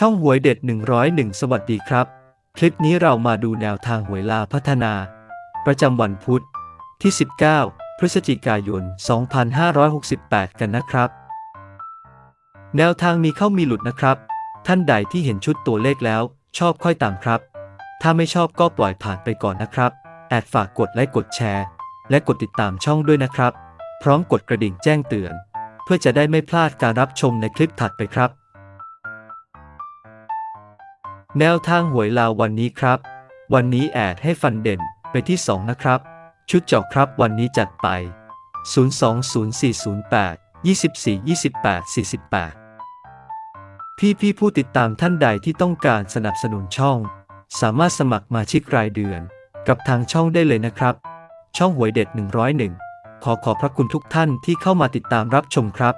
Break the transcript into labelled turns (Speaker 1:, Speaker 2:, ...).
Speaker 1: ช่องหวยเด็ด 101 สวัสดีครับ คลิปนี้เรามาดูแนวทางหวยลาพัฒนา ประจำวันพุธที่ 19 พฤศจิกายน 2568 กันนะครับ แนวทางมีเข้ามีหลุดนะครับ ท่านใดที่เห็นชุดตัวเลขแล้ว ชอบค่อยตามครับ ถ้าไม่ชอบก็ปล่อยผ่านไปก่อนนะครับ แอดฝากกดไลค์กดแชร์ และกดติดตามช่องด้วยนะครับ พร้อมกดกระดิ่งแจ้งเตือน เพื่อจะได้ไม่พลาดการรับชมในคลิปถัดไปครับ แนวทางหวยลาววันนี้ครับ วันนี้แอดให้ฟันเด่นไปที่ 2 นะครับ ชุดเจาะครับวันนี้จัดไป 020408 24 28 48 พี่พี่ผู้ติดตามท่านใดที่ต้องการสนับสนุนช่อง สามารถสมัครมาชิกรายเดือน กับทางช่องได้เลยนะครับ ช่องหวยเด็ด 101 ขอขอบพระคุณทุกท่านที่เข้ามาติดตามรับชมครับ